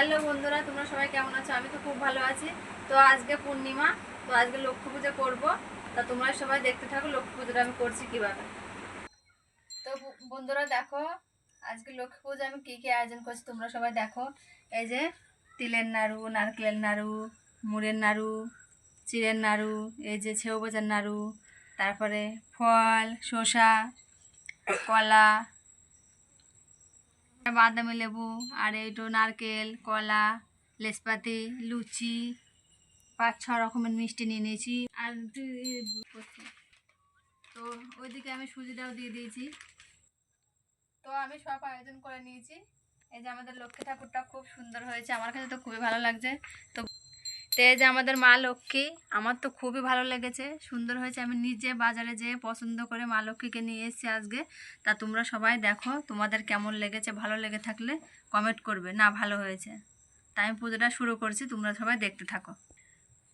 Hello বন্ধুরা, তোমরা সবাই কেমন আছো? আমি তো খুব ভালো আছি। তো আজকে পূর্ণিমা, তো আজকে লক্ষ্মী পুজো করব। তা তোমরা সবাই দেখতে থাকো লক্ষ্মী পুজোটা আমি করছি কীভাবে। তো বন্ধুরা দেখো, আজকে লক্ষ্মী পুজো আমি কী কী আয়োজন করছি তোমরা সবাই দেখো। এই যে তিলের নাড়ু, নারকেলের নাড়ু, মুড়ের নাড়ু, চিড়ের নাড়ু, এই যে ছেউ বোঝার নাড়ু, তারপরে ফল, শসা, কলা বাদামি লেবু, আর এইটো নারকেল, কলা লেসপাতি লুচি, পাঁচ, ছ রকমের মিষ্টি নিয়ে নিয়েছি। আর তো ওইদিকে আমি সুজিটাও দিয়ে দিয়েছি। তো আমি সব আয়োজন করে নিয়েছি। এই যে আমাদের লক্ষ্মী ঠাকুরটা খুব সুন্দর হয়েছে। আমার কাছে তো খুবই ভালো লাগছে। তো তো এই যে আমাদের মা লক্ষ্মী, আমার তো খুবই ভালো লেগেছে। সুন্দর হয়েছে। আমি নিজে বাজারে যেয়ে পছন্দ করে মা লক্ষ্মীকে নিয়ে এসেছি আজকে। তা তোমরা সবাই দেখো তোমাদের কেমন লেগেছে, ভালো লেগে থাকলে কমেন্ট করবে। না, ভালো হয়েছে। তাই আমি পুজোটা শুরু করছি, তোমরা সবাই দেখতে থাকো।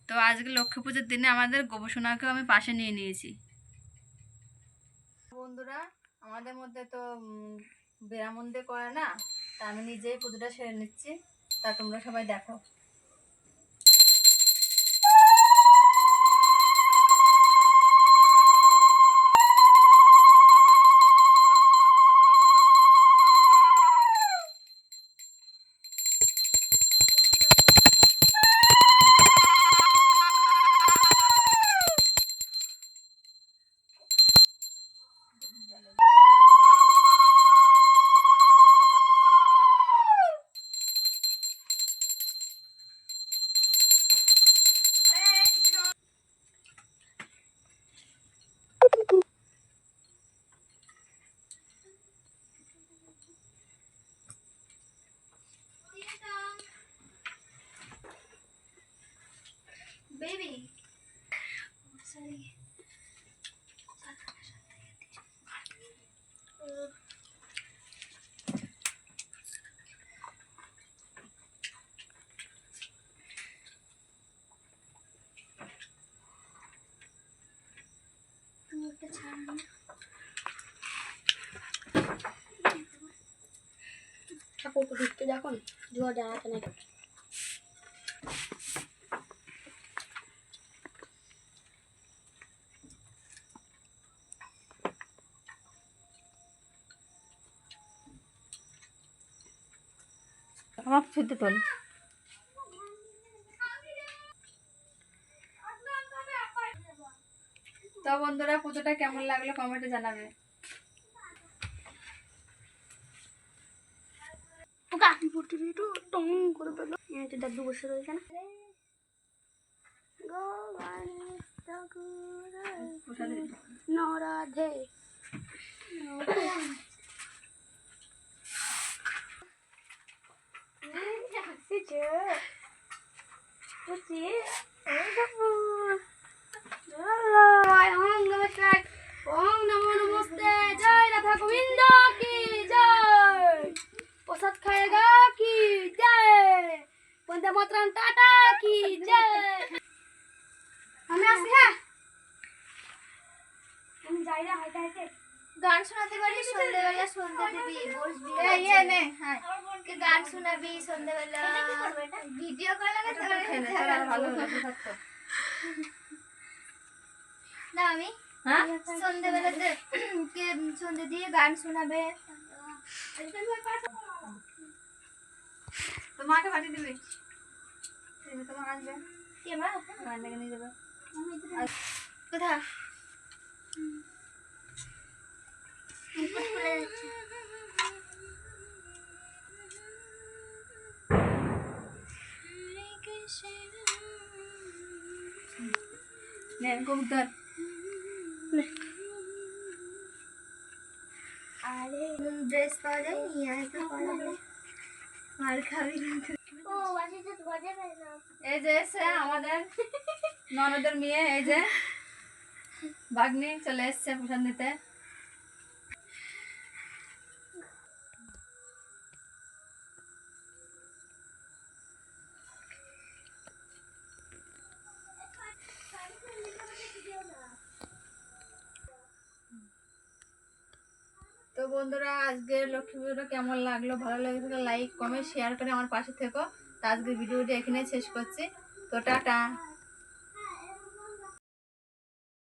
তো আজকে লক্ষ্মী পুজোর দিনে আমাদের গবেষণাকেও আমি পাশে নিয়ে নিয়েছি। বন্ধুরা, আমাদের মধ্যে তো বেরামন্দে করে না, তা আমি নিজেই পুজোটা সেরে নিচ্ছি। তা তোমরা সবাই দেখো। Baby. Sorry. মুখটা ছাড়ানো ঠাকুর তো ঢুকতে যখন জোয়া দাঁড়াতে না আমার ছুটতে তোল। তো বন্ধুরা পুজোটা কেমন লাগল কমেন্টে জানাবে। দাদু বসে রয়েছে না? নরাধে। মাতরম টাটা কি জয়। আমি আসি হ্যাঁ? আমি যাই না হাইতে হাইতে গান শোনাতে পারি? সন্ধ্যেবেলা সন্ধ্যা দিবি বসবি। এই ইয়ে নে হ্যাঁ। গান শোনাবি সন্ধ্যেবেলা। ভিডিও কল খেলে ভালো না আমি? হ্যাঁ? সন্ধ্যেবেলাতে কে সন্ধ্যে দিয়ে গান শোনাবে। তো মাকে পাঠিয়ে দিবি। তুমি তোমার কোথা খুলে নে কবুতর আরে ড্রেস পাওয়া যায়, নিয়ে আসতে যায় মার খাবি ও বাসিতে তো। বাজাবে না এই যে এসে আমাদের ননদের মেয়ে, এই যে বাগনি চলে এসছে প্রসাদ নিতে। তো বন্ধুরা আজকে লক্ষ্মী পুজোটা কেমন লাগল? ভালো লাগে লাইক কমেন্ট শেয়ার করে আমার পাশে থেকো। তো আজকের ভিডিওটা এখানে শেষ করছি। তো টাটা।